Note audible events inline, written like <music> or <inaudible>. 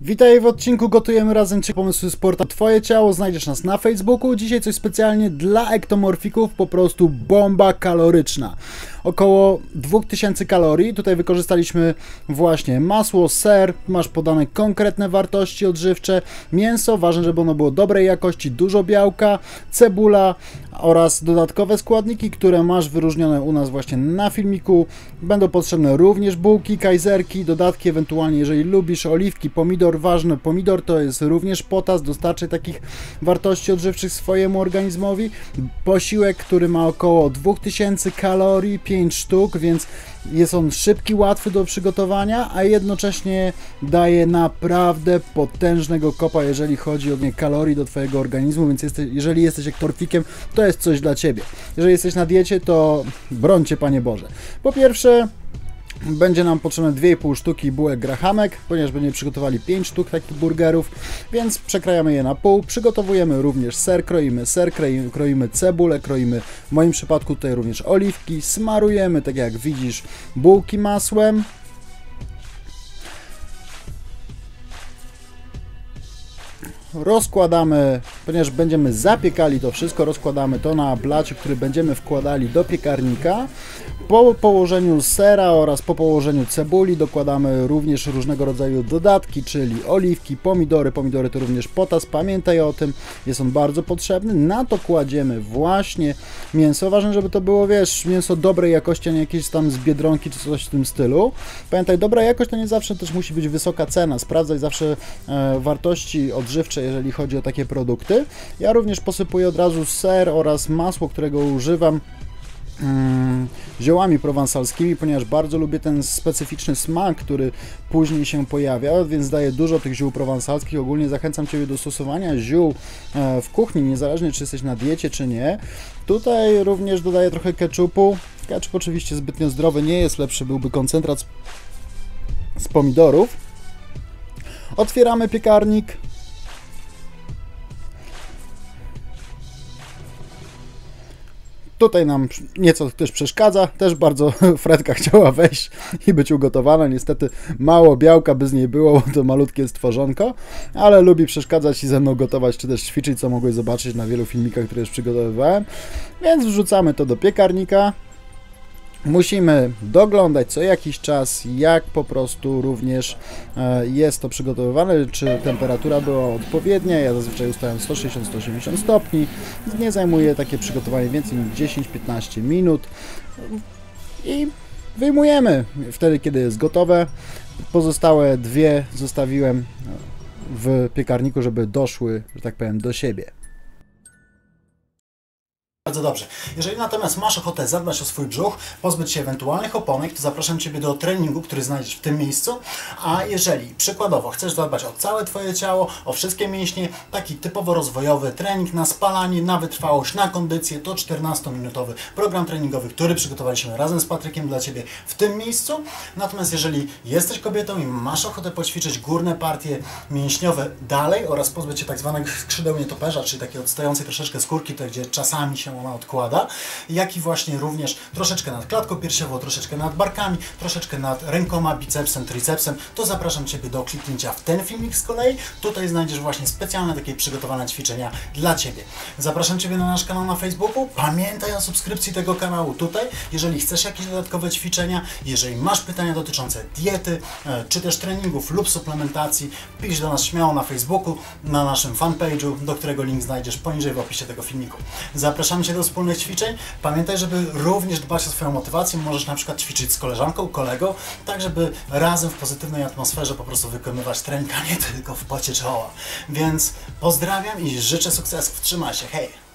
Witaj w odcinku Gotujemy razem Cię pomysły sporta Twoje ciało. Znajdziesz nas na Facebooku. Dzisiaj coś specjalnie dla ektomorfików, po prostu bomba kaloryczna. Około 2000 kalorii. Tutaj wykorzystaliśmy właśnie masło, ser, masz podane konkretne wartości odżywcze, mięso, ważne, żeby ono było dobrej jakości, dużo białka, cebula oraz dodatkowe składniki, które masz wyróżnione u nas właśnie na filmiku. Będą potrzebne również bułki, kajzerki, dodatki, ewentualnie jeżeli lubisz oliwki, pomidor, ważne, pomidor to jest również potas, dostarczy takich wartości odżywczych swojemu organizmowi. Posiłek, który ma około 2000 kalorii, 5 sztuk, więc jest on szybki, łatwy do przygotowania, a jednocześnie daje naprawdę potężnego kopa, jeżeli chodzi o kalorii do Twojego organizmu, więc jesteś, jeżeli jesteś ektorfikiem, to jest coś dla Ciebie. Jeżeli jesteś na diecie, to brońcie Panie Boże. Po pierwsze, będzie nam potrzebne 2,5 sztuki bułek grahamek, ponieważ będziemy przygotowali 5 sztuk takich burgerów, więc przekrajamy je na pół. Przygotowujemy również ser, kroimy ser, kroimy cebulę, kroimy w moim przypadku tutaj również oliwki, smarujemy, tak jak widzisz, bułki masłem, rozkładamy, ponieważ będziemy zapiekali to wszystko, rozkładamy to na blacie, który będziemy wkładali do piekarnika. Po położeniu sera oraz po położeniu cebuli dokładamy również różnego rodzaju dodatki, czyli oliwki, pomidory. Pomidory to również potas, pamiętaj o tym, jest on bardzo potrzebny. Na to kładziemy właśnie mięso. Ważne, żeby to było, wiesz, mięso dobrej jakości, a nie jakieś tam z Biedronki czy coś w tym stylu. Pamiętaj, dobra jakość to nie zawsze też musi być wysoka cena. Sprawdzaj zawsze e, wartości odżywcze, jeżeli chodzi o takie produkty. Ja również posypuję od razu ser oraz masło, którego używam Mm, ziołami prowansalskimi, ponieważ bardzo lubię ten specyficzny smak, który później się pojawia, więc daję dużo tych ziół prowansalskich. Ogólnie zachęcam Ciebie do stosowania ziół e, w kuchni, niezależnie czy jesteś na diecie, czy nie. Tutaj również dodaję trochę ketchupu. Ketchup oczywiście zbytnio zdrowy nie jest, lepszy byłby koncentrat z pomidorów. Otwieramy piekarnik, Tutaj nam nieco też przeszkadza, też bardzo <laughs> Fredka chciała wejść i być ugotowana. Niestety mało białka by z niej było, bo to malutkie stworzonko, ale lubi przeszkadzać i ze mną gotować, czy też ćwiczyć, co mogłeś zobaczyć na wielu filmikach, które już przygotowywałem. Więc wrzucamy to do piekarnika. Musimy doglądać co jakiś czas, jak po prostu również e, jest to przygotowywane, czy temperatura była odpowiednia. Ja zazwyczaj ustawiam 160-180 stopni. Nie zajmuje takie przygotowanie więcej niż 10-15 minut. I wyjmujemy wtedy, kiedy jest gotowe. Pozostałe dwie zostawiłem w piekarniku, żeby doszły, że tak powiem, do siebie. Bardzo dobrze. Jeżeli natomiast masz ochotę zadbać o swój brzuch, pozbyć się ewentualnych oponek, to zapraszam Ciebie do treningu, który znajdziesz w tym miejscu. A jeżeli przykładowo chcesz zadbać o całe Twoje ciało, o wszystkie mięśnie, taki typowo rozwojowy trening na spalanie, na wytrwałość, na kondycję, to 14-minutowy program treningowy, który przygotowaliśmy razem z Patrykiem dla Ciebie w tym miejscu. Natomiast jeżeli jesteś kobietą i masz ochotę poćwiczyć górne partie mięśniowe dalej oraz pozbyć się tak zwanego skrzydeł nietoperza, czyli takiej odstającej troszeczkę skórki, to gdzie czasami się ona odkłada, jak i właśnie również troszeczkę nad klatką piersiową, troszeczkę nad barkami, troszeczkę nad rękoma, bicepsem, tricepsem, to zapraszam Ciebie do kliknięcia w ten filmik z kolei. Tutaj znajdziesz właśnie specjalne takie przygotowane ćwiczenia dla Ciebie. Zapraszam Ciebie na nasz kanał na Facebooku. Pamiętaj o subskrypcji tego kanału tutaj, jeżeli chcesz jakieś dodatkowe ćwiczenia, jeżeli masz pytania dotyczące diety, e, czy też treningów lub suplementacji, pisz do nas śmiało na Facebooku, na naszym fanpage'u, do którego link znajdziesz poniżej w opisie tego filmiku. Zapraszamy Cię do wspólnych ćwiczeń. Pamiętaj, żeby również dbać o swoją motywację. Możesz na przykład ćwiczyć z koleżanką, kolegą, tak żeby razem w pozytywnej atmosferze po prostu wykonywać trening, a nie tylko w pocie czoła. Więc pozdrawiam i życzę sukcesów. Trzymaj się, hej!